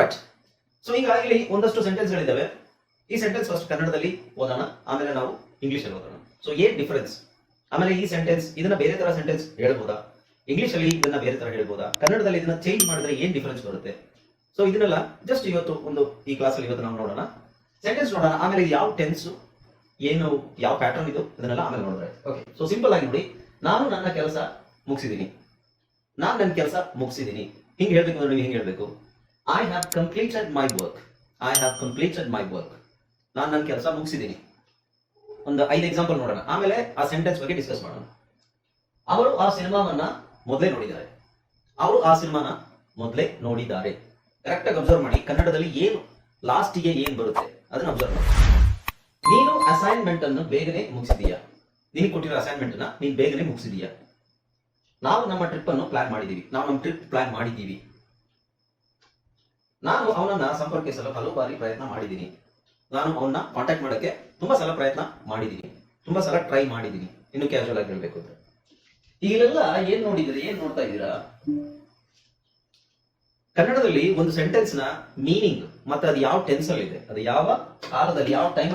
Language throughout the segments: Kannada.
ರೈಟ್ ಸೊ ಈಗ ಇಲ್ಲಿ ಒಂದಷ್ಟು ಸೆಂಟೆನ್ಸ್ ಗಳಿದ್ದಾವೆ. ಈ ಸೆಂಟೆನ್ಸ್ ಫಸ್ಟ್ ಕನ್ನಡದಲ್ಲಿ ಓದೋಣ. ಆಮೇಲೆ ನಾವು ಇಂಗ್ಲಿಷ್ ಅಲ್ಲಿ ಓದೋಣ. ಸೊ ಏನ್ ಡಿಫರೆನ್ಸ್ ಆಮೇಲೆ ಈ ಸೆಂಟೆನ್ಸ್ ಇದನ್ನ ಬೇರೆ ತರ ಸೆಂಟೆನ್ಸ್ ಹೇಳ್ಬೋದಾ? ಇಂಗ್ಲಿಷ್ ಅಲ್ಲಿ ಇದನ್ನ ಬೇರೆ ತರ ಹೇಳ್ಬೋದಾ? ಕನ್ನಡದಲ್ಲಿ ಇದನ್ನ ಚೇಂಜ್ ಮಾಡಿದ್ರೆ ಏನ್ ಡಿಫರೆನ್ಸ್ ಬರುತ್ತೆ? ಸೊ ಇದನ್ನೆಲ್ಲ ಜಸ್ಟ್ ಇವತ್ತು ಒಂದು ಈ ಕ್ಲಾಸ್ ಅಲ್ಲಿ ಇವತ್ತು ನಾವು ನೋಡೋಣ. ಸೆಂಟೆನ್ಸ್ ನೋಡೋಣ. ಆಮೇಲೆ ಯಾವ ಟೆನ್ಸ್ ಏನು, ಯಾವ ಪ್ಯಾಟರ್ನ್ ಇದು? ಇದನ್ನೆಲ್ಲ ಆಮೇಲೆ ನೋಡಿದ್ರೆ ಓಕೆ ಸೊ ಸಿಂಪಲ್ ಆಗಿ ನೋಡಿ. ನಾನು ನನ್ನ ಕೆಲಸ ಮುಗಿಸಿದ್ದೀನಿ. ನಾನು ನನ್ನ ಕೆಲಸ ಮುಗಿಸಿದ್ದೀನಿ. ಹಿಂಗ್ ಹೇಳ್ಬೇಕು ನೀವು ಹಿಂಗೆ ಹೇಳ್ಬೇಕು. I have completed my work I have completed my work ನಾನು ನನ್ನ ಕೆಲಸ ಮುಗಿಸಿದ್ದೀನಿ. ಒಂದು ಐದು ಎಕ್ಸಾಂಪಲ್ ನೋಡೋಣ. ಆಮೇಲೆ ಆ ಸೆಂಟೆನ್ಸ್ ಬಗ್ಗೆ ಡಿಸ್ಕಸ್ ಮಾಡೋಣ. ಅವರು ಆ ಸಿನಿಮಾವನ್ನ ಮೊದಲೇ ನೋಡಿದ್ದಾರೆ. ಅವರು ಆ ಸಿನಿಮಾನ ಮೊದಲೇ ನೋಡಿದ್ದಾರೆ. ಕರೆಕ್ಟ್ ಆಗಿ ಅಬ್ಸರ್ವ್ ಮಾಡಿ. ಕನ್ನಡದಲ್ಲಿ ಏನು ಲಾಸ್ಟಿಗೆ ಏನ್ ಬರುತ್ತೆ ಅದನ್ನ ಅಬ್ಸರ್ವ್ ಮಾಡಿ. ನೀನು ಅಸೈನ್ಮೆಂಟ್ ಅನ್ನು ಬೇಗನೆ ಮುಗಿಸಿದೀಯಾ ನೀನು ಕೊಟ್ಟಿರೋ ಅಸೈನ್ಮೆಂಟ್ ಅನ್ನ ನೀನು ಬೇಗನೆ ಮುಗಿಸಿದೀಯಾ ನಾವು ನಮ್ಮ ಟ್ರಿಪ್ ಅನ್ನು ಪ್ಲಾನ್ ಮಾಡಿದೀವಿ ನಾವು ನಮ್ಮ ಟ್ರಿಪ್ ಪ್ಲಾನ್ ಮಾಡಿದ್ದೀವಿ. ನಾನು ಅವನನ್ನ ಸಂಪರ್ಕಿಸಲು ಹಲವು ಬಾರಿ ಪ್ರಯತ್ನ ಮಾಡಿದ್ದೀನಿ. ನಾನು ಅವನ್ನ ಕಾಂಟ್ಯಾಕ್ಟ್ ಮಾಡಕ್ಕೆ ತುಂಬಾ ಸಲ ಪ್ರಯತ್ನ ಮಾಡಿದ್ದೀನಿ. ತುಂಬಾ ಸಲ ಟ್ರೈ ಮಾಡಿದ್ದೀನಿ. ಇನ್ನು ಕ್ಯಾಶುವಲ್ ಆಗಿ ಹೇಳ್ಬೇಕು ಅಂದ್ರೆ ಈಗಲೆಲ್ಲ ಏನ್ ನೋಡಿದಿರಿ ಏನ್ ನೋಡ್ತಾ ಇದ್ದೀರಾ? ಕನ್ನಡದಲ್ಲಿ ಒಂದು ಸೆಂಟೆನ್ಸ್ನ ಮೀನಿಂಗ್ ಮತ್ತೆ ಅದು ಯಾವ ಟೆನ್ಸ್ ಅಲ್ಲಿ ಇದೆ? ಅದು ಯಾವ ಕಾಲದಲ್ಲಿ, ಯಾವ ಟೈಮ್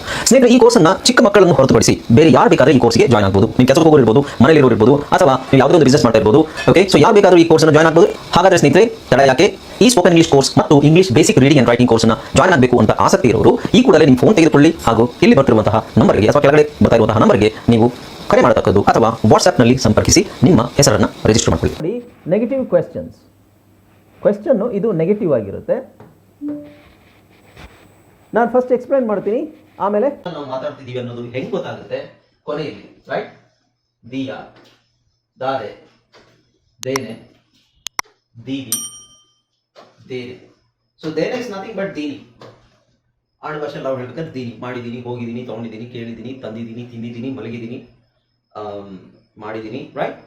ಸ್ನೇಹಿತರೆ, ಈ ಕೋರ್ಸನ್ನ ಚಿಕ್ಕ ಮಕ್ಕಳನ್ನು ಹೊರತುಪಡಿಸಿ ಬೇರೆ ಯಾರು ಬೇಕಾದ್ರೆ ಈ ಕೋರ್ಸ್ಗೆ ಜಾಯ್ನ್ ಆಗ್ಬೋದು. ನೀವು ಕೆಲಸಕ್ಕೆ ಹೋಗೋರು ಇರ್ಬೋದು ಮನೇಲಿ ಇರೋರು ಇರ್ಬೋದು, ಅಥವಾ ನೀವು ಯಾವುದೋ ಒಂದು ಬಿಸ್ನೆಸ್ ಮಾಡ್ತಾ ಇರ್ಬೋದು ಓಕೆ ಸೊ ಯಾರು ಬೇಕಾದ್ರೂ ಈ ಕೋರ್ಸ್ನ ಜಾಯ್ನ್ ಆಗ್ಬೋದು. ಹಾಗಾದ್ರೆ ಸ್ನೇಹಿತರೆ ತಡ ಯಾಕೆ? ಈ ಸ್ಪೋಕನ್ ಇಂಗ್ಲಿಷ್ ಕೋರ್ಸ್ ಮತ್ತು English basic reading and writing ಕೋರ್ಸ್ನ ಜಾಯ್ನ್ ಆಗಬೇಕು ಅಂತ ಆಸಕ್ತಿ ಇರೋರು, ಈ ಕೂಡಲೇ ನಿಮ್ಮ ಫೋನ್ ತೆಗೆದುಕೊಳ್ಳಿ ಹಾಗೂ ಇಲ್ಲಿ ಬರ್ತಿರುವಂತಹ ನಂಬರ್ಗೆ ಅಥವಾ ಕೆಳಗಡೆ ಬರ್ತಾ ಇರುವಂತಹ ನಂಬರ್ಗೆ ನೀವು ಕರೆ ಮಾಡತಕ್ಕದ್ದು ಅಥವಾ ವಾಟ್ಸ್ಆ್ಯಪ್ನಲ್ಲಿ ಸಂಪರ್ಕಿಸಿ ನಿಮ್ಮ ಹೆಸರನ್ನು ರಿಜಿಸ್ಟರ್ ಮಾಡಿಕೊಳ್ಳಿ. ನೆಗೆಟಿವ್ ಕ್ವೆಶ್ಚನ್ಸ್ ಕ್ವೆಶನ್ ಇದು ನೆಗೆಟಿವ್ ಆಗಿರುತ್ತೆ. ನಾನು ಫಸ್ಟ್ ಎಕ್ಸ್ಪ್ಲೈನ್ ಮಾಡ್ತೀನಿ. ಆಮೇಲೆ ನಾವು ಮಾತಾಡ್ತಿದೀವಿ ಅನ್ನೋದು ಹೆಂಗ್ ಗೊತ್ತಾಗುತ್ತೆ? ಕೊನೆಯಲ್ಲಿ ರೈಟ್ ದಿಯ, ದಾರೆ, ದೇನೆ, ದೀವಿ, ದೇನೆ. ಸೊ ದೇನೆ ಇಸ್ ನಥಿಂಗ್ ಬಟ್ ದೀನಿ. ಆಡು ಭಾಷೆ ನಾವು ಹೇಳ್ಬೇಕಾದ್ರೆ ದೀನಿ. ಮಾಡಿದ್ದೀನಿ ಹೋಗಿದ್ದೀನಿ ತೊಗೊಂಡಿದ್ದೀನಿ ಕೇಳಿದ್ದೀನಿ ತಂದಿದ್ದೀನಿ ತಿಂದಿದ್ದೀನಿ ಮಲಗಿದ್ದೀನಿ ಮಾಡಿದ್ದೀನಿ ರೈಟ್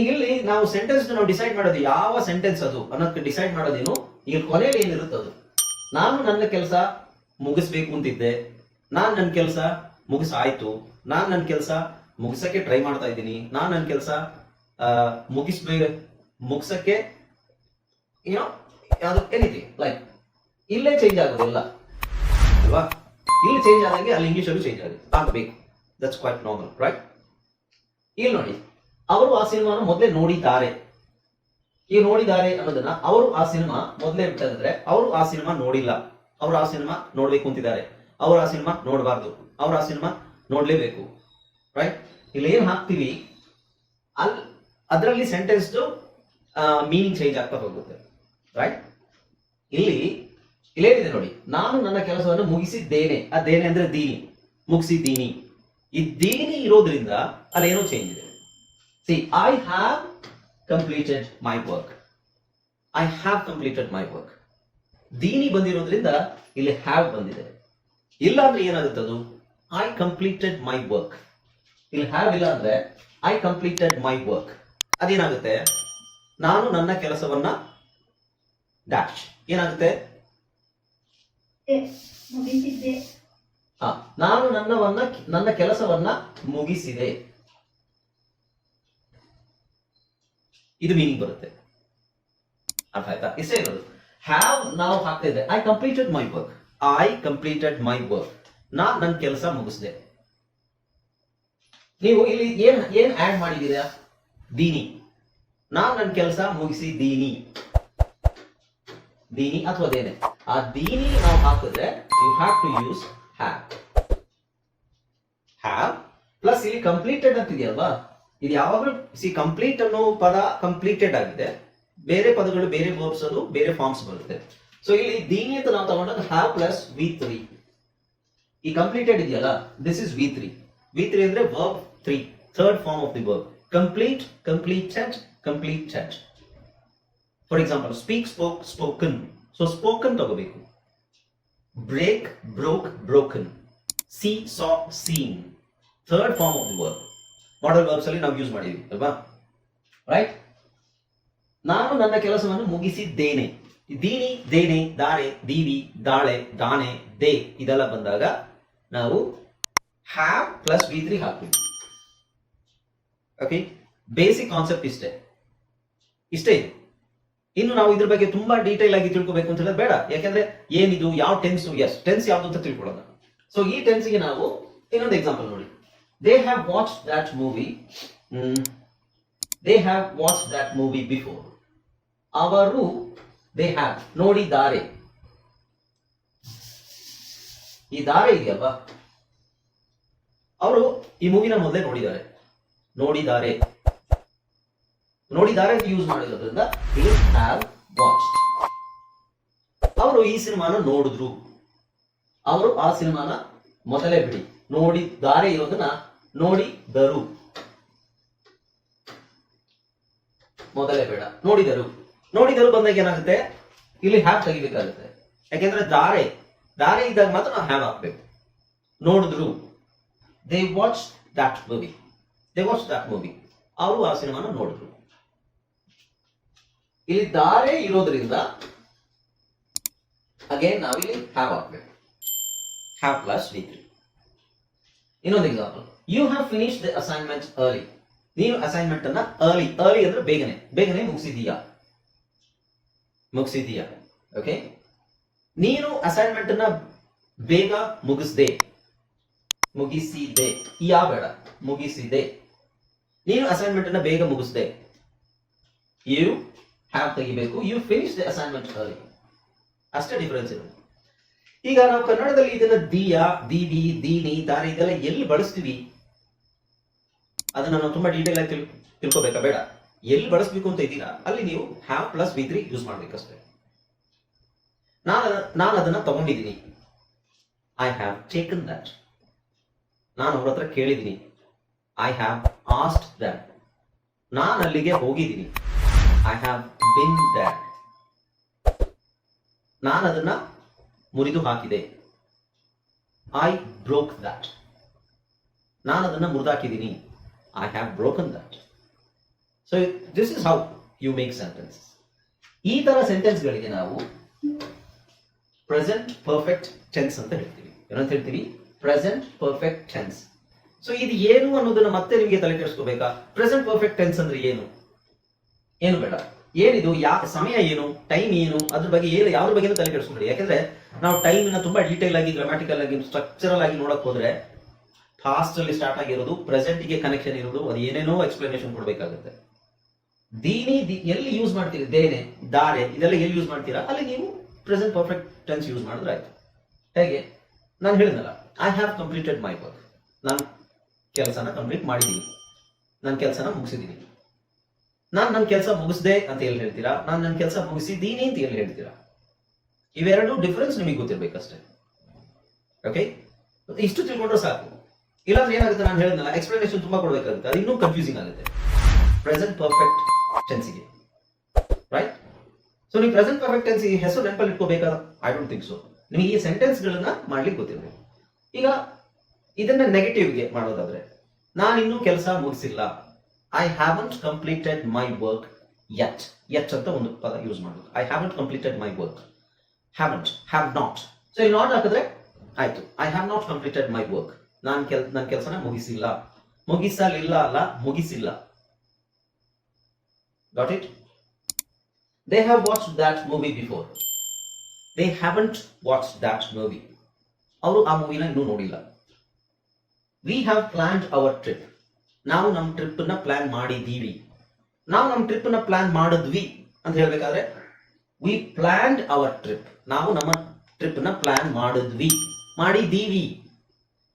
ಈಗ ಇಲ್ಲಿ ನಾವು ಸೆಂಟೆನ್ಸ್ ನಾವು ಡಿಸೈಡ್ ಮಾಡೋದು ಯಾವ ಸೆಂಟೆನ್ಸ್ ಅದು ಅನ್ನೋದಕ್ಕೆ ಡಿಸೈಡ್ ಮಾಡೋದೇನು? ಈಗ ಕೊನೆಯಲ್ಲಿ ಏನಿರುತ್ತದು? ಅದು ನಾನು ನನ್ನ ಕೆಲಸ ಮುಗಿಸ್ಬೇಕು ಅಂತಿದ್ದೆ. ನಾನ್ ನನ್ನ ಕೆಲಸ ಮುಗಿಸಾಯ್ತು. ನಾನ್ ನನ್ನ ಕೆಲಸ ಮುಗಿಸಕ್ಕೆ ಟ್ರೈ ಮಾಡ್ತಾ ಇದ್ದೀನಿ. ನಾನ್ ನನ್ನ ಕೆಲಸ ಮುಗಿಸ್ಬೇಕು ಮುಗಿಸಕ್ಕೆ ಏನೋ ಯಾವ್ದು ಎನಿಥಿಂಗ್ ಲೈಕ್ ಇಲ್ಲೇ ಚೇಂಜ್ ಆಗೋದಿಲ್ಲ ಅಲ್ವಾ? ಇಲ್ಲಿ ಚೇಂಜ್ ಆದಂಗೆ ಅಲ್ಲಿ ಇಂಗ್ಲಿಷಲ್ಲೂ ಚೇಂಜ್ ಆಗುತ್ತೆ. ಆಗಬೇಕು ದಟ್ಸ್ ಕ್ವೈಟ್ ನಾರ್ಮಲ್ ರೈಟ್ ಇಲ್ಲಿ ನೋಡಿ, ಅವರು ಆ ಸಿನಿಮಾನ ಮೊದಲೇ ನೋಡಿದ್ದಾರೆ. ಈಗ ನೋಡಿದ್ದಾರೆ ಅನ್ನೋದನ್ನ ಅವರು ಆ ಸಿನಿಮಾ ಮೊದಲೇ ಬಿಟ್ಟಂದ್ರೆ ಅವರು ಆ ಸಿನಿಮಾ ನೋಡಿಲ್ಲ. ಅವರು ಆ ಸಿನಿಮಾ ನೋಡ್ಬೇಕು ಅಂತಿದ್ದಾರೆ. ಅವರು ಆ ಸಿನಿಮಾ ನೋಡಬಾರ್ದು. ಅವರು ಆ ಸಿನಿಮಾ ನೋಡ್ಲೇಬೇಕು. ರೈಟ್ ಇಲ್ಲಿ ಏನ್ ಹಾಕ್ತೀವಿ? ಅಲ್ಲಿ ಅದರಲ್ಲಿ ಸೆಂಟೆನ್ಸ್ ಮೀನಿಂಗ್ ಚೇಂಜ್ ಆಗ್ತಾ ಹೋಗುತ್ತೆ. ರೈಟ್ ಇಲ್ಲಿ, ಇಲ್ಲೇನಿದೆ ನೋಡಿ. ನಾನು ನನ್ನ ಕೆಲಸವನ್ನು ಮುಗಿಸಿದ್ದೇನೆ. ಅದೇನೆ ದೇನೆ ಅಂದ್ರೆ ದೀನಿ. ಮುಗಿಸಿದ್ದೀನಿ. ಈ ದೀನಿ ಇರೋದ್ರಿಂದ ಅಲ್ಲೇನೋ ಚೇಂಜ್ ಇದೆ. See I have completed my work I have completed my work ದೀನಿ ಬಂದಿರೋದ್ರಿಂದ ಇಲ್ಲಿ ಹ್ಯಾವ್ ಬಂದಿದೆ. ಇಲ್ಲ ಅಂದ್ರೆ ಏನಾಗುತ್ತೆ ಅದು? ಐ ಕಂಪ್ಲೀಟೆಡ್ ಮೈ ವರ್ಕ್ ಇಲ್ಲಿ ಹ್ಯಾವ್ ಇಲ್ಲ ಅಂದ್ರೆ ಐ ಕಂಪ್ಲೀಟೆಡ್ ಮೈ ವರ್ಕ್ ಅದೇನಾಗುತ್ತೆ? ನಾನು ನನ್ನ ಕೆಲಸವನ್ನ ಡ್ಯಾಶ್ ಏನಾಗುತ್ತೆ? ನಾನು ನನ್ನವನ್ನ ನನ್ನ ಕೆಲಸವನ್ನ ಮುಗಿಸಿದೆ. ಇದು ಮೀನಿಂಗ್ ಬರುತ್ತೆ. ಅರ್ಥ ಆಯ್ತಾ? ಇಷ್ಟೇ ಇರೋದು ಹ್ಯಾವ್ ನಾವು ಹಾಕ್ತಾ ಇದ್ದೆ I completed my work I completed my work ನಾನ್ ನನ್ನ ಕೆಲಸ ಮುಗಿಸಿದೆ. ನೀವು ಇಲ್ಲಿ ಏನ್ ಏನ್ ಆಡ್ ಮಾಡಿದ್ದೀರಾ? ದೀನಿ. ನಾನ್ ನನ್ನ ಕೆಲಸ ಮುಗಿಸಿದ್ದೀನಿ ದೀನಿ. ಅಥವಾ ದೇನೆ? ಆ ದೀನಿ ನಾವು ಹಾಕಿದ್ರೆ you have to use have have plus ಇಲ್ಲಿ ಕಂಪ್ಲೀಟೆಡ್ ಅಂತಿದೆಯಲ್ವಾ? ಇದು ಯಾವಾಗಲೂ ಸಿ ಕಂಪ್ಲೀಟ್ ಅನ್ನೋ ಪದ ಕಂಪ್ಲೀಟೆಡ್ ಆಗಿದೆ. ಬೇರೆ ಪದಗಳು, ಬೇರೆ ವರ್ಬ್ಸ್ ಅದು ಬೇರೆ ಫಾರ್ಮ್ಸ್ ಬರುತ್ತೆ. ಸೊ ಇಲ್ಲಿ ದೀನಿ ಅಂತ ನಾವು ತಗೊಂಡಾಗ ಹ್ಯಾವ್ ಪ್ಲಸ್ ವಿ ತ್ರೀ ಈ ಕಂಪ್ಲೀಟೆಡ್ ಇದೆಯಲ್ಲ? This is V three V three ಅಂದ್ರೆ verb three third form of the verb complete complete completed for example speak spoke spoken so spoken ತಗೋಬೇಕು. Break broke broken see saw seen third form of the verb modal verbs ಅಲ್ಲಿ ನಾವು ಯೂಸ್ ಮಾಡಿದ್ವಿ, ಅಲ್ವಾ? ರೈಟ್ ನಾನು ನನ್ನ ಕೆಲಸವನ್ನು ಮುಗಿಸಿದ್ದೇನೆ. ದೀನಿ, ದೇನೆ, ದಾರೆ, ದೀವಿ, ದಾಳೆ, ದಾನೆ, ದೇ ಇದೆಲ್ಲ ಬಂದಾಗ ನಾವು ಹ್ಯಾವ್ ಪ್ಲಸ್ ವಿ ತ್ರೀ ಹಾಕ್ತೀವಿ. ಓಕೆ ಬೇಸಿಕ್ ಕಾನ್ಸೆಪ್ಟ್ ಇಷ್ಟೇ. ಇಷ್ಟೇ? ಇನ್ನು ನಾವು ಇದ್ರ ಬಗ್ಗೆ ತುಂಬಾ ಡೀಟೇಲ್ ಆಗಿ ತಿಳ್ಕೊಬೇಕು ಅಂತ ಹೇಳಿದ್ರೆ ಬೇಡ. ಯಾಕಂದ್ರೆ ಏನಿದು, ಯಾವ ಟೆನ್ಸ್ ಎಸ್ ಟೆನ್ಸ್ ಯಾವ್ದು ಅಂತ ತಿಳ್ಕೊಳ್ಳೋಣ ಸೊ ಈ ಟೆನ್ಸ್ಗೆ ನಾವು ಇನ್ನೊಂದು ಎಕ್ಸಾಂಪಲ್ ನೋಡಿ. They have watch that movie they have watch that movie before ಅವರು ದೇ ಹ್ಯಾವ್ ನೋಡಿದ್ದಾರೆ. ಈ ದಾರೆ ಇದೆಯಲ್ವಾ? ಅವರು ಈ ಮೂವಿನ ಮೊದಲೇ ನೋಡಿದ್ದಾರೆ. ನೋಡಿದ್ದಾರೆ. ನೋಡಿದ್ದಾರೆ ಅಂತ ಯೂಸ್ ಮಾಡಿರೋದ್ರಿಂದ ದೇ ಹ್ಯಾವ್ ವಾಚ್ಡ್ ಅವರು ಈ ಸಿನಿಮಾನ ನೋಡಿದ್ರು. ಅವರು ಆ ಸಿನಿಮಾನ ಮೊದಲೇ ಬಿಡಿ. ನೋಡಿದ್ದಾರೆ ಇರೋದನ್ನ ನೋಡಿದರು. ಮೊದಲೇ ಬೇಡ. ನೋಡಿದರು. ನೋಡಿದರು ಬಂದಾಗ ಏನಾಗುತ್ತೆ? ಇಲ್ಲಿ ಹ್ಯಾಪ್ ತೆಗಿಬೇಕಾಗುತ್ತೆ. ಯಾಕೆಂದ್ರೆ ದಾರೆ ದಾರೆ ಇದ್ದಾಗ ಮಾತ್ರ ನಾವು ಹ್ಯಾವ್ ಹಾಕ್ಬೇಕು. ನೋಡಿದ್ರು they watch that movie they watch that movie ಅವರು ಆ ಸಿನಿಮಾನ ನೋಡಿದ್ರು. ಇಲ್ಲಿ ದಾರೆ ಇರೋದ್ರಿಂದ ಅಗೇನ್ ನಾವಿಲ್ಲಿ ಹ್ಯಾವ್ ಹಾಕ್ಬೇಕು. ಹ್ಯಾವ್ ಪ್ಲಸ್ ವಿ ತ್ರೀ ಇನ್ನೊಂದು example you have finish the assignment early ನೀವು ಅಸೈನ್ಮೆಂಟ್ ಅನ್ನ ಅರ್ಲಿ ಅರ್ಲಿ ಅಂದ್ರೆ ಬೇಗನೆ ಬೇಗನೆ ಮುಗಿಸಿದೀಯಾ. ಮುಗಿಸಿದೀಯಾ. ಓಕೆ ನೀನು ಅಸೈನ್ಮೆಂಟ್ ಅನ್ನ ಬೇಗ ಮುಗಿಸ್ದೆ. ಮುಗಿಸಿದೆ. ಯಾ ಬೇಡ. ಮುಗಿಸಿದೆ. ನೀನು ಅಸೈನ್ಮೆಂಟ್ ಅನ್ನ ಬೇಗ ಮುಗಿಸ್ದೆ. ಯು ಹ್ಯಾವ್ ತೆಗಿಬೇಕು. You finish the assignment early ಅಷ್ಟೇ ಡಿಫರೆನ್ಸ್ ಇರೋದು ಈಗ ನಾವು ಕನ್ನಡದಲ್ಲಿ ಇದನ್ನ ದೀಯ, ದೀದಿ, ದೀನಿ, ದಾರಿ ಇದೆಲ್ಲ ಎಲ್ಲಿ ಬಳಸ್ತೀವಿ? ಅದನ್ನ ನಾವು ತುಂಬಾ ಡೀಟೇಲ್ ಆಗಿ ತಿಳ್ಕೊಬೇಕಾ? ಬೇಡ. ಎಲ್ಲಿ ಬಳಸ್ಬೇಕು ಅಂತ ಇದ್ದೀರಾ ಅಲ್ಲಿ ನೀವು have plus V three use ಮಾಡ್ಬೇಕಷ್ಟೇ. ನಾನು ನಾನು ಅದನ್ನ ತಗೊಂಡಿದ್ದೀನಿ ಐ ಹ್ಯಾವ್ ಟೇಕನ್ ದಟ್ ನಾನು ಅವ್ರ ಹತ್ರ ಕೇಳಿದ್ದೀನಿ ಐ ಹ್ಯಾವ್ ಆಸ್ಟ್ ದಟ್ ನಾನು ಅಲ್ಲಿಗೆ ಹೋಗಿದ್ದೀನಿ ಐ ಹ್ಯಾವ್ ಬಿನ್ ದಟ್ ನಾನು ಅದನ್ನ ಮುರಿದು ಹಾಕಿದೆ. ಐ ಬ್ರೋಕ್ ದಟ್ ನಾನು ಅದನ್ನ ಮುರಿದಾಕಿದ್ದೀನಿ I have broken that so this is how you make sentence ಈ ತರ ಸೆಂಟೆನ್ಸ್ಗಳಿಗೆ ನಾವು ಪ್ರೆಸೆಂಟ್ ಪರ್ಫೆಕ್ಟ್ ಟೆನ್ಸ್ ಅಂತ ಹೇಳ್ತೀವಿ. ಏನಂತ ಹೇಳ್ತೀವಿ? ಪ್ರೆಸೆಂಟ್ ಪರ್ಫೆಕ್ಟ್ ಟೆನ್ಸ್ ಸೊ ಇದು ಏನು ಅನ್ನೋದನ್ನ ಮತ್ತೆ ನಿಮಗೆ ತಲೆ ಕೆಡಿಸ್ಕೋಬೇಕಾ? ಪ್ರೆಸೆಂಟ್ ಪರ್ಫೆಕ್ಟ್ ಟೆನ್ಸ್ ಅಂದ್ರೆ ಏನು? ಏನು ಬೇಡ. ಏನಿದು? ಯಾ, ಸಮಯ ಏನು? ಟೈಮ್ ಏನು? ಅದ್ರ ಬಗ್ಗೆ ಏನು, ಯಾವ್ದ್ರ ಬಗ್ಗೆ ತಲೆ ಕೆಡಿಸ್ಕೊಂಡ್ರಿ ಯಾಕಂದ್ರೆ ನಾವು ಟೈಮ್ನ ತುಂಬಾ ಡೀಟೇಲ್ ಆಗಿ ಗ್ರಾಮ್ಯಾಟಿಕಲ್ ಆಗಿ ಸ್ಟ್ರಕ್ಚರಲ್ ಆಗಿ ನೋಡಕ್ ಹೋದ್ರೆ ಫಾಸ್ಟ್ ಅಲ್ಲಿ ಸ್ಟಾರ್ಟ್ ಆಗಿರೋದು ಪ್ರೆಸೆಂಟ್ಗೆ ಕನೆಕ್ಷನ್ ಇರೋದು, ಅದು ಏನೇನೋ ಎಕ್ಸ್ಪ್ಲನೇಷನ್ ಕೊಡ್ಬೇಕಾಗುತ್ತೆ. ದೀನಿ ಎಲ್ಲಿ ಯೂಸ್ ಮಾಡ್ತೀರಿ? ದೇನೆ, ದಾರೆ, ಇದೆಲ್ಲ ಎಲ್ಲಿ ಯೂಸ್ ಮಾಡ್ತೀರಾ? ಅಲ್ಲಿ ನೀವು ಪ್ರೆಸೆಂಟ್ ಪರ್ಫೆಕ್ಟ್ ಟೆನ್ಸ್ ಯೂಸ್ ಮಾಡಿದ್ರೆ ಆಯ್ತು. ಹೇಗೆ? ನಾನು ಹೇಳಿದ್ನಲ್ಲ I have completed my work ನಾನು ಕೆಲಸನ ಕಂಪ್ಲೀಟ್ ಮಾಡಿದ್ದೀನಿ ನನ್ನ ಕೆಲಸನ ಮುಗಿಸಿದ್ದೀನಿ ನಾನು ನನ್ನ ಕೆಲಸ ಮುಗಿಸ್ದೆ ಅಂತ ಎಲ್ಲಿ ಹೇಳ್ತೀರಾ? ನಾನು ನನ್ನ ಕೆಲಸ ಮುಗಿಸಿದ್ದೀನಿ ಅಂತ ಎಲ್ಲಿ ಹೇಳ್ತೀರಾ? ಇವೆರಡು ಡಿಫರೆನ್ಸ್ ನಿಮಗೆ ಗೊತ್ತಿರ್ಬೇಕಷ್ಟೇ. ಓಕೆ ಇಷ್ಟು ತಿಳ್ಕೊಂಡ್ರೆ ಸಾಕು. ಇಲ್ಲಾಂದ್ರೆ ಏನಾಗುತ್ತೆ? ನಾನು ಹೇಳಿದ್ನಲ್ಲ ಎಕ್ಸ್ಪ್ಲನೇಷನ್ ತುಂಬಾ ಕೊಡಬೇಕಾಗುತ್ತೆ. ಅದು ಇನ್ನೂ ಕನ್ಫ್ಯೂಸಿಂಗ್ ಆಗುತ್ತೆ. ಪ್ರೆಸೆಂಟ್ ಪರ್ಫೆಕ್ಟ್ ಟೆನ್ಸಿಗೆ ರೈಟ್ ಸೊ ನೀವು ಪ್ರೆಸೆಂಟ್ ಪರ್ಫೆಕ್ಟ್ ಟೆನ್ಸ್ ಈ ಹೆಸರು ನೆನಪಲ್ಲಿ ಇಟ್ಕೋಬೇಕಾ? ಐ ಡೋಂಟ್ ಥಿಂಕ್ ಸೊ ನಿಮಗೆ ಈ ಸೆಂಟೆನ್ಸ್ ಗಳನ್ನ ಮಾಡ್ಲಿಕ್ಕೆ ಗೊತ್ತಿರಬೇಕು ಈಗ ಇದನ್ನ ನೆಗೆಟಿವ್ಗೆ ಮಾಡೋದಾದ್ರೆ ನಾನಿನ್ನೂ ಕೆಲಸ ಮುಗಿಸಿಲ್ಲ. I haven't completed my work yet yet ಅಂತ ಒಂದು ಪದ ಯೂಸ್ ಮಾಡಬೇಕು. I haven't completed my work haven't have not so ಇಲ್ಲಿ ನಾಟ್ ಹಾಕಿದ್ರೆ ಆಯ್ತು. I have not completed my work ನಾನು ಕೆಲ್ ನನ್ನ ಕೆಲಸನ ಮುಗಿಸಿಲ್ಲ. ಮುಗಿಸಲಿಲ್ಲ ಅಲ್ಲ, ಮುಗಿಸಿಲ್ಲ. Got it they have watch that movie before they haven't watch that movie ಅವರು ಆ ಮೂವಿನ ಇನ್ನೂ ನೋಡಿಲ್ಲ. We have planned our trip ನಾವು ನಮ್ಮ ಟ್ರಿಪ್ನ ಪ್ಲಾನ್ ಮಾಡಿದ್ದೀವಿ. ನಾವು ನಮ್ಮ ಟ್ರಿಪ್ನ ಪ್ಲಾನ್ ಮಾಡಿದ್ವಿ ಅಂತ ಹೇಳ್ಬೇಕಾದ್ರೆ ವಿ ಪ್ಲಾನ್ಡ್ ಅವರ್ ಟ್ರಿಪ್ ನಾವು ನಮ್ಮ ಟ್ರಿಪ್ನ ಪ್ಲಾನ್ ಮಾಡಿದ್ವಿ. ಮಾಡಿದೀವಿ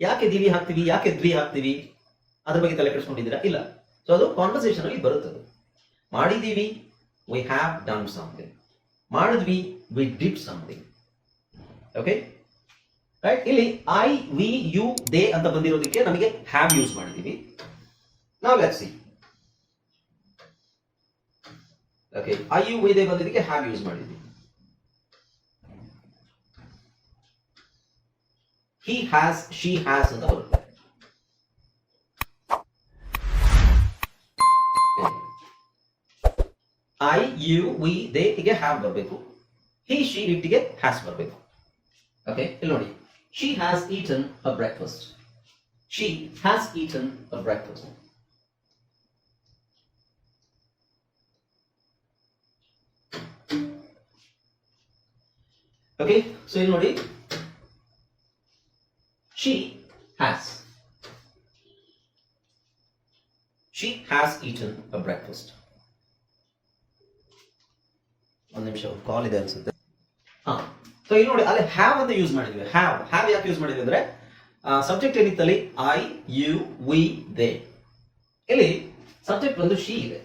ಯಾಕೆ ದಿವಿ ಹಾಕ್ತೀವಿ? ಯಾಕೆ ದ್ವಿ ಹಾಕ್ತೀವಿ? ಅದ್ರ ಬಗ್ಗೆ ತಲೆ ಕೆಡಿಸ್ಕೊಂಡಿದ್ದೀರಾ? ಇಲ್ಲ. ಸೊ ಅದು ಕಾನ್ವರ್ಸೇಷನ್ ಅಲ್ಲಿ ಬರುತ್ತದೆ. ಮಾಡಿದೀವಿ ವಿ ಹ್ಯಾವ್ ಡನ್ ಸಮಥಿಂಗ್ ಮಾಡಿದ್ವಿ we did something okay right ಇಲ್ಲಿ ಐ ವಿ ಯು ದೇ ಅಂತ ಬಂದಿರೋದಕ್ಕೆ ನಮಗೆ ಹ್ಯಾವ್ ಯೂಸ್ ಮಾಡಿದೀವಿ. ನಾವು let see okay I you we they ಬಂದಿದ್ದಕ್ಕೆ ಹ್ಯಾವ್ ಯೂಸ್ ಮಾಡಿದ್ವಿ. ಹಿ ಹ್ಯಾಸ್ ಶಿ ಹ್ಯಾಸ್ ಅಂತ ಬರುತ್ತೆ. ಐ ಯು ವಿ ದೇ ಗೆ ಹ್ಯಾವ್ ಬರಬೇಕು. ಹಿ ಶಿ ಇಟ್ಟಿಗೆ ಹ್ಯಾಸ್ ಬರಬೇಕು. ಓಕೆ ಇಲ್ಲಿ ನೋಡಿ. She has eaten a breakfast she has eaten a breakfast okay so ಇಲ್ಲಿ ನೋಡಿ. She has she has eaten a breakfast ಒಂದು ನಿಮಿಷ ಕಾಲ್ ಇದೆ ಅನ್ಸುತ್ತೆ. ಹಾ ಸೊ ಇಲ್ಲಿ ನೋಡಿ, ಅಲ್ಲಿ ಹ್ಯಾವ್ ಅಂತ ಯೂಸ್ ಮಾಡಿದ್ವಿ. ಹ್ಯಾವ್ ಹ್ಯಾವ್ ಯಾಕೆ ಯೂಸ್ ಮಾಡಿದ್ವಿ ಅಂದ್ರೆ ಸಬ್ಜೆಕ್ಟ್ ಏನಿತ್ತಲ್ಲಿ? ಐ ಯು ವಿ ದೇ ಇಲ್ಲಿ ಸಬ್ಜೆಕ್ಟ್ ಬಂದು ಶಿ ಇದೆ.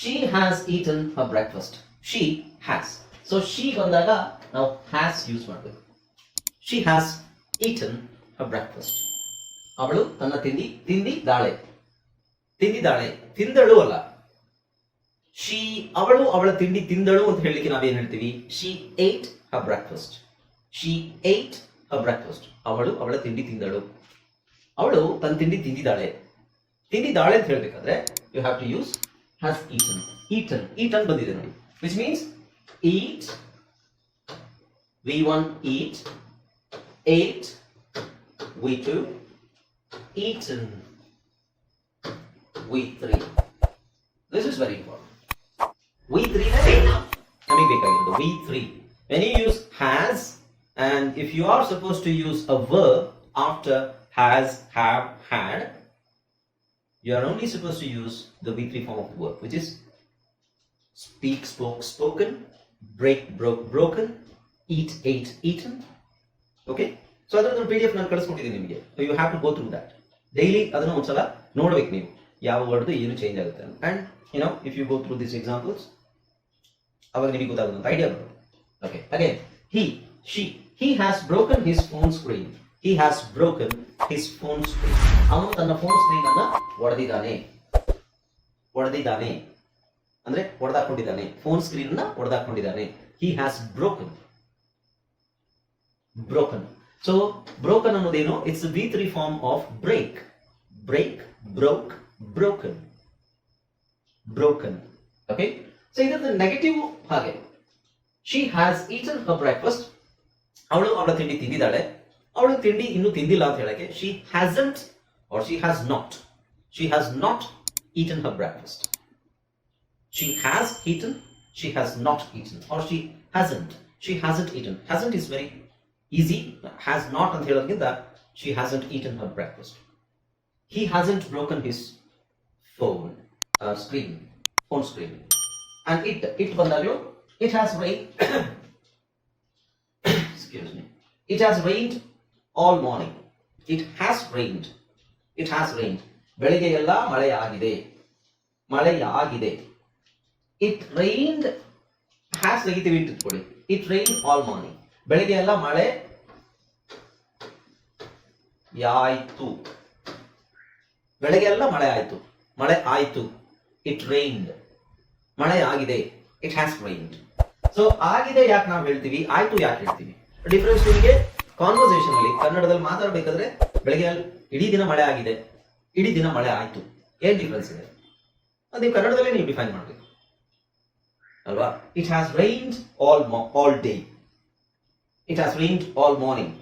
She has eaten a breakfast she has so she ಬಂದಾಗ ನಾವು ಹ್ಯಾಸ್ ಯೂಸ್ ಮಾಡಬೇಕು. She has eaten a breakfast ಅವಳು ತನ್ನ ತಿಂಡಿ ತಿಂದಿದ್ದಾಳೆ ತಿಂದಿದ್ದಾಳೆ ತಿಂದಳು ಅಲ್ಲ. ಶಿ ಅವಳು ಅವಳ ತಿಂಡಿ ತಿಂದಳು ಅಂತ ಹೇಳಲಿಕ್ಕೆ ನಾವೇನು ಹೇಳ್ತೀವಿ? She ate a breakfast she ate a breakfast ಅವಳು ಅವಳ ತಿಂಡಿ ತಿಂದಳು. ಅವಳು ತನ್ನ ತಿಂಡಿ ತಿಂದಿದ್ದಾಳೆ. ತಿಂದಿದ್ದಾಳೆ ಅಂತ ಹೇಳಬೇಕಾದ್ರೆ you have to use has eaten eaten eaten ಬಂದಿದೆ ನೋಡಿ. Which means eat V one eat ate V two eaten V three this is very important V three ನಮಗೆ ಬೇಕಾಗಿರೋದು V three when you use has and if you are suppose to use a verb after has have had you are only supposed to use the V3 form of the verb, which is speak, spoke, spoken, break, broke, broken, eat, ate, eaten. Okay? So ಅದರದ್ದು ಪಿ ಡಿ ಎಫ್ ನಾನು ಕಳಿಸ್ಕೊಟ್ಟಿದ್ದೀನಿ ನಿಮಗೆ. You have to go through that daily ಅದನ್ನು ಒಂದ್ಸಲ ನೋಡ್ಬೇಕು ನೀವು. ಯಾವ ವರ್ಡ್ ಏನು ಚೇಂಜ್ ಆಗುತ್ತೆ and you know if you go through this examples ಅವಾಗ ನಿಮಗೆ ಗೊತ್ತಾಗುತ್ತೆ ಐಡಿಯಾ ಬರುತ್ತೆ okay again he she he has broken his phone screen he has broken his phone screen ಅವನು ತನ್ನ ಫೋನ್ ಸ್ಕ್ರೀನ್ ಅನ್ನ ಒಡೆದಿದ್ದಾನೆ. ಒಡೆದಿದ್ದಾನೆ. ಅಂದ್ರೆ ಒಡೆದಾಕೊಂಡಿದ್ದಾನೆ. ಫೋನ್ ಸ್ಕ್ರೀನ್ ಅನ್ನ ಒಡೆದಾಕೊಂಡಿದ್ದಾನೆ. He has broken broken so broken ಅನ್ನೋದೇನು? It's V three form of break break broke broken broken okay so ಇದರ ನೆಗೆಟಿವ್ ಹಾಗೆ. She has eaten her breakfast ಅವಳು ಅವಳ ತಿಂಡಿ ತಿಂದಿದ್ದಾಳೆ. ಅವಳು ತಿಂಡಿ ಇನ್ನೂ ತಿಂದಿಲ್ಲ ಅಂತ ಹೇಳಕ್ಕೆ she hasn't or she has not she has not eaten her breakfast she has eaten she has not eaten or she hasn't she hasn't eaten hasn't is very easy has not ಅಂತ ಹೇಳೋದ್ರಿಂದ she hasn't eaten her breakfast he hasn't broken his phone uh, screen phone screen. And it it ಬಂದಾಗಲೂ it has rained, excuse me, it has rained all morning. It has rained, it has rained. ಬೆಳಿಗ್ಗೆ ಎಲ್ಲ ಮಳೆ ಆಗಿದೆ ಮಳೆ ಆಗಿದೆ ಇಟ್ ರೈನ್ಡ್ ಹ್ಯಾಸ್ ಅಂತ ಇಟ್ಕೊಳ್ಳಿ ಇಟ್ ರೈನ್ ಆಲ್ ಮಾರ್ನಿಂಗ್ ಬೆಳಿಗ್ಗೆ ಎಲ್ಲ ಮಳೆ ಯಾಯ್ತು? ಬೆಳಗ್ಗೆ ಎಲ್ಲ ಮಳೆ ಆಯ್ತು. ಮಳೆ ಆಯ್ತು. ಇಟ್ ರೈನ್ಡ್ ಮಳೆ ಆಗಿದೆ. ಇಟ್ ಹ್ಯಾಸ್ ರೈನ್ಡ್ ಸೊ ಆಗಿದೆ ಯಾಕೆ ನಾವು ಹೇಳ್ತೀವಿ? ಆಯ್ತು ಯಾಕೆ ಹೇಳ್ತೀವಿ? ಡಿಫ್ರೆನ್ಸ್ ನಿಮಗೆ ಕಾನ್ವರ್ಸೇಷನ್ ಅಲ್ಲಿ ಕನ್ನಡದಲ್ಲಿ ಮಾತಾಡಬೇಕಾದ್ರೆ ಬೆಳಗ್ಗೆ ಇಡೀ ದಿನ ಮಳೆ ಆಗಿದೆ. ಇಡೀ ದಿನ ಮಳೆ ಆಯ್ತು. ಏನ್ ಡಿಫ್ರೆನ್ಸ್ ಇದೆ? ಅದು ನೀವು ಕನ್ನಡದಲ್ಲೇ ನೀವು ಡಿಫೈನ್ ಮಾಡಬೇಕು. ಅಲ್ವಾ? It has rained all all day it has rained all morning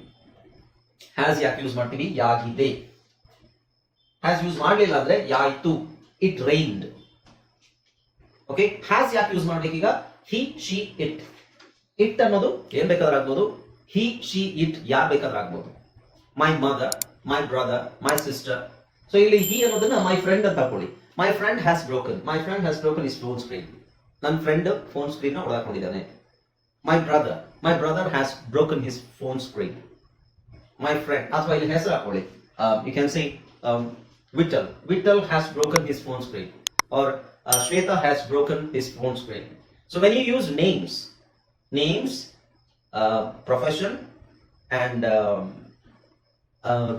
has ಯಾಕೆ ಯೂಸ್ ಮಾಡ್ತೀವಿ? ಯಾಗಿದೆ. ಹ್ಯಾಸ್ ಯೂಸ್ ಮಾಡಲಿಲ್ಲ ಅಂದ್ರೆ, ಯಾಯ್ತು? ಇಟ್ ರೈನ್ಡ್ ಓಕೆ ಹ್ಯಾಸ್ ಯಾಕೆ ಯೂಸ್ ಮಾಡ್ಬೇಕೀಗ? ಹಿ ಶಿ ಇಟ್ ಇಟ್ ಅನ್ನೋದು ಏನ್ ಬೇಕಾದ್ರೂ ಆಗ್ಬೋದು ಹಿ ಶಿ ಇಟ್ ಯಾರ್ ಬೇಕಾದ್ರೂ ಆಗ್ಬೋದು my mother my brother my sister so ಇಲ್ಲಿ ಹಿ ಅನ್ನೋದನ್ನ ಮೈ ಫ್ರೆಂಡ್ ಅಂತ ಹಾಕೊಳ್ಳಿ. My friend has broken my friend has broken his phone screen ನನ್ನ ಫ್ರೆಂಡ್ ಫೋನ್ ಸ್ಕ್ರೀನ್ನ ಹೊಡೆದಾಕೊಂಡಿದ್ದಾನೆ my brother my brother has broken his phone screen my friend ಅಥವಾ ಇಲ್ಲಿ ಹೆಸರು ಹಾಕೊಳ್ಳಿ. You can see Vittal Vittal has broken his phone screen or Shweta has broken his phone screen so when you use names names profession and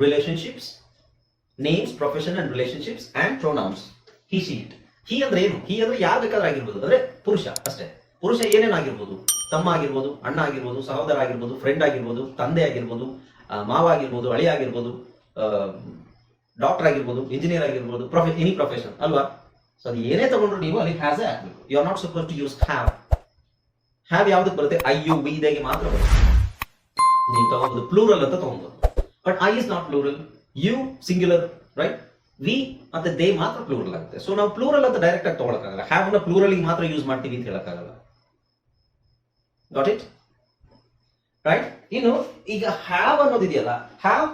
relationships, names, profession, and relationships, and pronouns he she he ಅಂದ್ರೆ ಏನು? ಹಿ ಅಂದ್ರೆ ಯಾರು ಬೇಕಾದ್ರೆ ಆಗಿರ್ಬೋದು. ಅಂದ್ರೆ ಪುರುಷ ಅಷ್ಟೇ. ಪುರುಷ ಏನೇನಾಗಿರ್ಬೋದು ತಮ್ಮ ಆಗಿರ್ಬೋದು, ಅಣ್ಣ ಆಗಿರ್ಬೋದು, ಸಹೋದರ ಆಗಿರ್ಬೋದು ಫ್ರೆಂಡ್ ಆಗಿರ್ಬೋದು, ತಂದೆ ಆಗಿರ್ಬೋದು ಮಾವ ಆಗಿರ್ಬೋದು ಅಳಿ ಆಗಿರ್ಬೋದು ಡಾಕ್ಟರ್ ಆಗಿರ್ಬೋದು ಇಂಜಿನಿಯರ್ ಆಗಿರ್ಬೋದು ಪ್ರೊಫೆ ಎನಿ ಪ್ರೊಫೆಷನ್ ಅಲ್ವಾ? ಸೊ ಅದು ಏನೇ ತಗೊಂಡ್ರು ನೀವು ಅಲ್ಲಿ ಹ್ಯಾಸ್ ಹಾಕ್ಬೇಕು you are not suppose to use have have ಯಾವ್ದಕ್ಕೆ ಬರುತ್ತೆ? ಐ ಯು ವಿ ಇದಾಗಿ ಮಾತ್ರ ಬರುತ್ತೆ. ನೀವು ತಗೋಬಹುದು ಪ್ಲೂರಲ್ ಅಂತ ತಗೊಂಬೋದು but I is not plural you singular right we ಮತ್ತೆ ದೇ ಮಾತ್ರ ಪ್ಲೂರಲ್ ಆಗುತ್ತೆ. ಸೊ ನಾವು ಪ್ಲೂರಲ್ ಅಂತ ಡೈರೆಕ್ಟ್ ಆಗಿ ತಗೊಳಕ್ಕಾಗಲ್ಲ. ಹ್ಯಾವ್ನ ಪ್ಲೂರಲ್ ಮಾತ್ರ ಯೂಸ್ ಮಾಡ್ತೀವಿ ಅಂತ ಹೇಳಕ್ಕಾಗಲ್ಲ. ಗಾಟ್ ಇಟ್ ರೈಟ್ ಇನ್ನು ಈಗ have ಅನ್ನೋದಿದೆಯಲ್ಲ have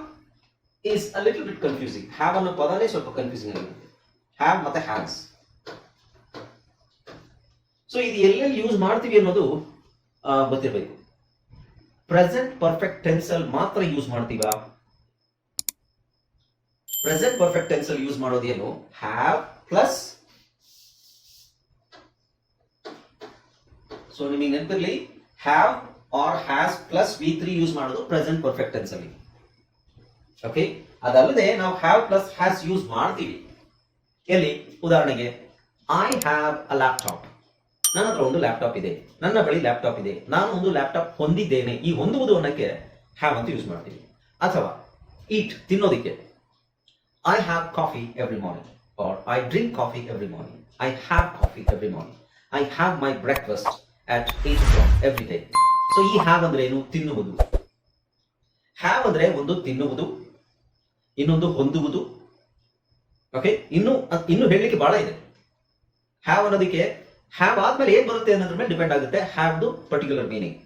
is a little bit confusing have ಅನ್ನೋ ಪದನೇ ಸ್ವಲ್ಪ ಕನ್ಫ್ಯೂಸಿಂಗ್ ಆಗಿರುತ್ತೆ. ಹ್ಯಾವ್ ಮತ್ತೆ ಹ್ಯಾಸ್ ಸೊ ಇದು ಎಲ್ಲೆಲ್ಲಿ ಯೂಸ್ ಮಾಡ್ತೀವಿ ಅನ್ನೋದು ಗೊತ್ತಿರಬೇಕು. ಪ್ರೆಸೆಂಟ್ ಪರ್ಫೆಕ್ಟ್ ಟೆನ್ಸ್ ಮಾತ್ರ ಯೂಸ್ ಮಾಡ್ತೀವ? ಪ್ರೆಸೆಂಟ್ ಪರ್ಫೆಕ್ಟ್ ಟೆನ್ಸ್ ಅಲ್ಲಿ ಯೂಸ್ ಮಾಡೋದೇನು ಹ್ಯಾವ್ ಪ್ಲಸ್ ಸೊ ನಿಮಗೆ ನೆನಪಿರ್ಲಿ have or has plus V three use ಮಾಡೋದು ಪ್ರೆಸೆಂಟ್ ಪರ್ಫೆಕ್ಟ್ ಟೆನ್ಸ್ ಅಲ್ಲಿ ಓಕೆ ಅದಲ್ಲದೆ ನಾವು ಹ್ಯಾವ್ ಪ್ಲಸ್ ಹ್ಯಾಸ್ ಯೂಸ್ ಮಾಡ್ತೀವಿ. ಎಲ್ಲಿ? ಉದಾಹರಣೆಗೆ ಐ ಹ್ಯಾವ್ ಅ ಲ್ಯಾಪ್ಟಾಪ್ ನನ್ನ ಹತ್ರ ಒಂದು ಲ್ಯಾಪ್ಟಾಪ್ ಇದೆ. ನನ್ನ ಬಳಿ ಲ್ಯಾಪ್ಟಾಪ್ ಇದೆ. ನಾನು ಒಂದು ಲ್ಯಾಪ್ಟಾಪ್ ಹೊಂದಿದ್ದೇನೆ. ಈ ಹೊಂದುವುದು ಅನ್ನಕ್ಕೆ ಹ್ಯಾವ್ ಅಂತ ಯೂಸ್ ಮಾಡ್ತೀವಿ ಅಥವಾ eat ತಿನ್ನೋದಿಕ್ಕೆ. I have coffee every morning or I drink coffee every morning I have coffee every morning I have my breakfast at ate every day so ಈ ಹ್ಯಾವ್ ಅಂದ್ರೆ ಏನು? ತಿನ್ನುವುದು. ಹ್ಯಾವ್ ಅಂದ್ರೆ ಒಂದು ತಿನ್ನುವುದು, ಇನ್ನೊಂದು ಹೊಂದುವುದು. ಓಕೆ ಇನ್ನು ಇನ್ನು ಹೇಳಲಿಕ್ಕೆ ಬಹಳ ಇದೆ. ಹ್ಯಾವ್ ಅನ್ನೋದಕ್ಕೆ ಹ್ಯಾವ್ ಆದ್ಮೇಲೆ ಏನ್ ಬರುತ್ತೆ ಅನ್ನೋದ್ರ ಮೇಲೆ ಡಿಪೆಂಡ್ ಆಗುತ್ತೆ ಹ್ಯಾವ್ ದು particular meaning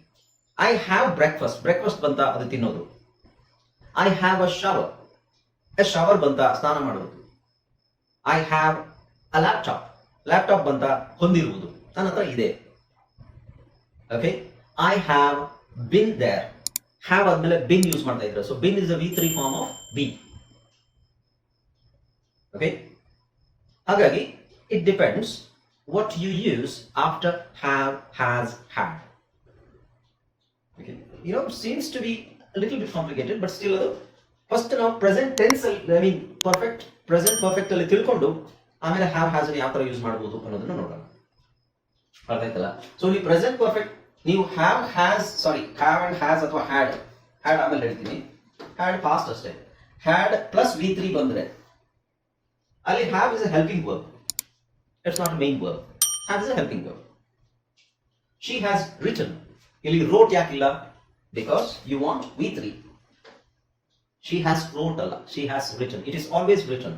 I have breakfast breakfast ಬಂತ ಅದು ತಿನ್ನೋದು. I have a shower a shower ಬಂತ ಸ್ನಾನ ಮಾಡುವುದು. I have a laptop laptop ಬಂತ ಹೊಂದಿರುವುದು. ನನ್ನ ಹತ್ರ ಇದೆ. Okay I have been there have ಆದ್ಮೇಲೆ ಬಿನ್ ಯೂಸ್ ಮಾಡ್ತಾ ಇದ್ರೆ. So been is a V three form of be okay ಹಾಗಾಗಿ it depends what you use after have, has, had. Okay. You know, seems to be a little bit complicated, but still, uh, first ನಾವು ಪ್ರೆಸೆಂಟ್ ಟೆನ್ಸ್ ಅಲ್ಲಿ I mean perfect present perfect ಅಲ್ಲಿ ತಿಳ್ಕೊಂಡು ಆಮೇಲೆ ಹ್ಯಾವ್ ಹ್ಯಾಸ್ ಯಾವ ತರ ಯೂಸ್ ಮಾಡಬಹುದು ಅನ್ನೋದನ್ನ ನೋಡೋಣ. ಅರ್ಥ ಆಯ್ತಲ್ಲ ಸೊ ನೀವು ಪ್ರೆಸೆಂಟ್ ಪರ್ಫೆಕ್ಟ್ ನೀವು have has sorry have and has ಅಥವಾ ಹ್ಯಾಡ್ ಹ್ಯಾಡ್ ಆಮೇಲೆ ಹೇಳ್ತೀನಿ. ಹ್ಯಾಡ್ ಫಾಸ್ಟ್ ಅಷ್ಟೇ. ಹ್ಯಾಡ್ ಪ್ಲಸ್ ವಿ ತ್ರೀ ಬಂದ್ರೆ ಅಲ್ಲಿ have is a helping verb It's not a main verb. Have is a helping verb. She has written. ಇಲ್ಲಿ wrote ಯಾಕಿಲ್ಲ because you want V three she has wrote ಅಲ್ಲ she has written. It is always written.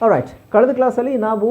Right ಕಳೆದ ಕ್ಲಾಸಲ್ಲಿ ನಾವು